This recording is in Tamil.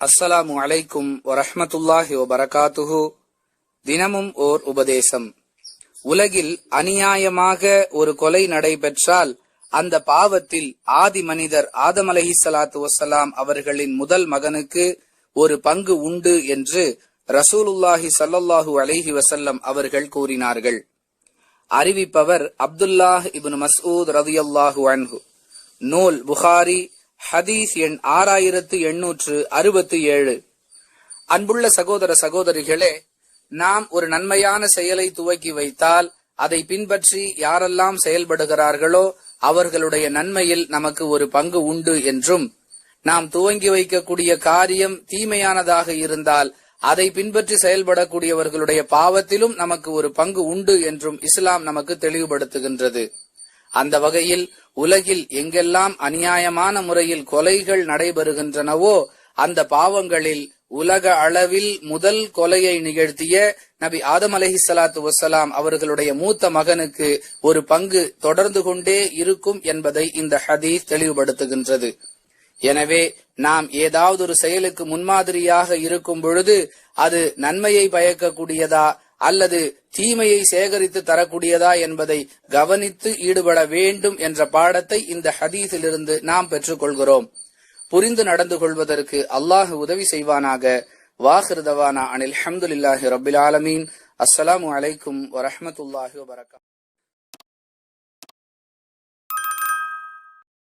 அஸ்ஸலாமு அலைக்கும் வரஹமத்துல்லாஹி வபரகாத்துஹு. தினமும் ஓர் உபதேசம். உலகில் அநியாயமாக ஒரு கொலை நடைபெற்றால் அந்த பாவத்தில் ஆதி மனிதர் ஆதம் சலாத்து வசலாம் அவர்களின் முதல் மகனுக்கு ஒரு பங்கு உண்டு என்று ரசூலுல்லாஹி சல்லல்லாஹு அலஹி வசல்லம் அவர்கள் கூறினார்கள். அறிவிப்பவர் அப்துல்லாஹ் இபின் மசூத் ரதியல்லாஹு அன்ஹு. நூல் புகாரி ஹதீஸ் எண் ஆறாயிரத்து எண்ணூற்று அறுபத்தி ஏழு. அன்புள்ள சகோதர சகோதரிகளே நாம் ஒரு நன்மையான செயலை துவக்கி வைத்தால் அதை பின்பற்றி யாரெல்லாம் செயல்படுகிறார்களோ அவர்களுடைய நன்மையில் நமக்கு ஒரு பங்கு உண்டு என்றும் நாம் துவங்கி வைக்கக்கூடிய காரியம் தீமையானதாக இருந்தால் அதை பின்பற்றி செயல்படக்கூடியவர்களுடைய பாவத்திலும் நமக்கு ஒரு பங்கு உண்டு என்றும் இஸ்லாம் நமக்கு தெளிவுபடுத்துகின்றது. அந்த வகையில் உலகில் எங்கெல்லாம் அநியாயமான முறையில் கொலைகள் நடைபெறுகின்றனவோ அந்த பாவங்களில் உலக அளவில் முதல் கொலையை நிகழ்த்திய நபி ஆதம் அலஹி சலாத்து வசலாம் அவர்களுடைய மூத்த மகனுக்கு ஒரு பங்கு தொடர்ந்து கொண்டே இருக்கும் என்பதை இந்த ஹதீஸ் தெளிவுபடுத்துகின்றது. எனவே நாம் ஏதாவது ஒரு செயலுக்கு முன்மாதிரியாக இருக்கும் பொழுது அது நன்மையை பயக்கக்கூடியதா அல்லது தீமையை சேகரித்து தரக்கூடியதா என்பதை கவனித்து ஈடுபட வேண்டும் என்ற பாடத்தை இந்த ஹதீஸிலிருந்து நாம் பெற்றுக்கொள்கிறோம். புரிந்து நடந்து கொள்வதற்கு அல்லாஹ் உதவி செய்வானாக. வாஹிருதவானா அனில் அஹமதுல்லாஹி ரபில் ஆலமீன். அஸ்ஸலாமு அலைக்கும் வரஹமத்துல்லாஹி வபரகாத்.